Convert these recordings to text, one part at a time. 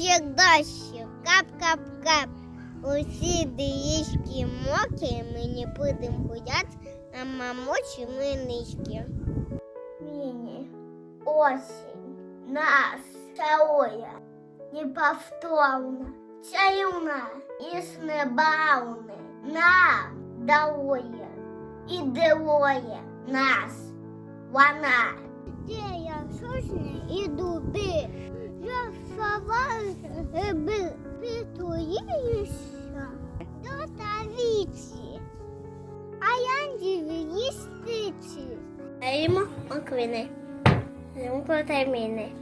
як дощик, кап-кап-кап. Усі дієчки мокрі, ми не будемо гуляти на мамочі минички. Міні, осінь, нас цілує, неповторна, чарівна і снебауни нам дарує і дивує нас вона. Де я сосни і дуби, я сова до тавіці, а янді їстиці. Еймо оквини, зимку терміни,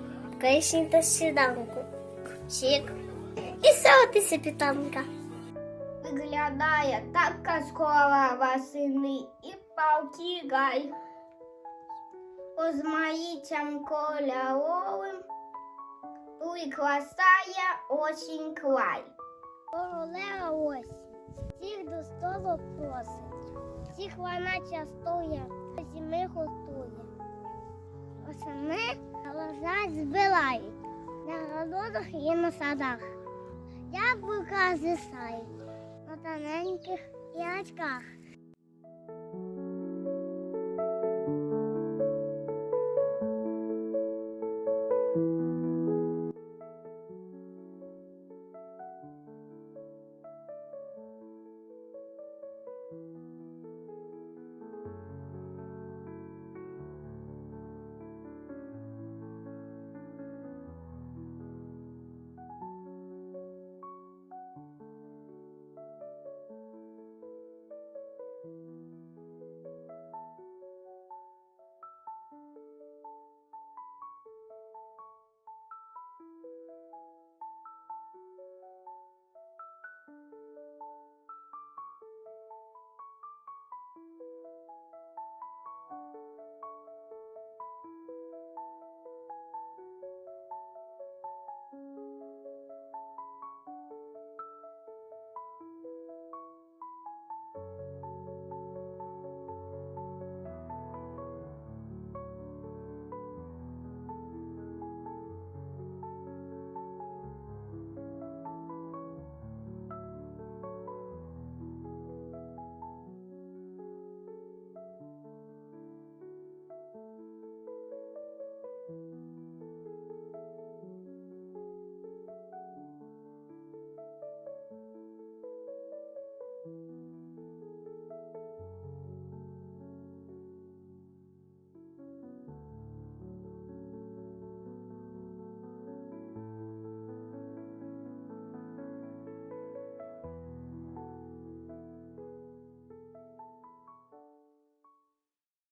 кришні та сіданку, чик і сотися питанка. Виглядає так казкова восени і палки гай. Озмаїтям кольоровим прикрасає осінь край. Королева осінь, всіх до столу просить, всіх вона частує, зими готує. Осени глаза збирають, на городах і на садах. Яблука зісають на тоненьких ячках.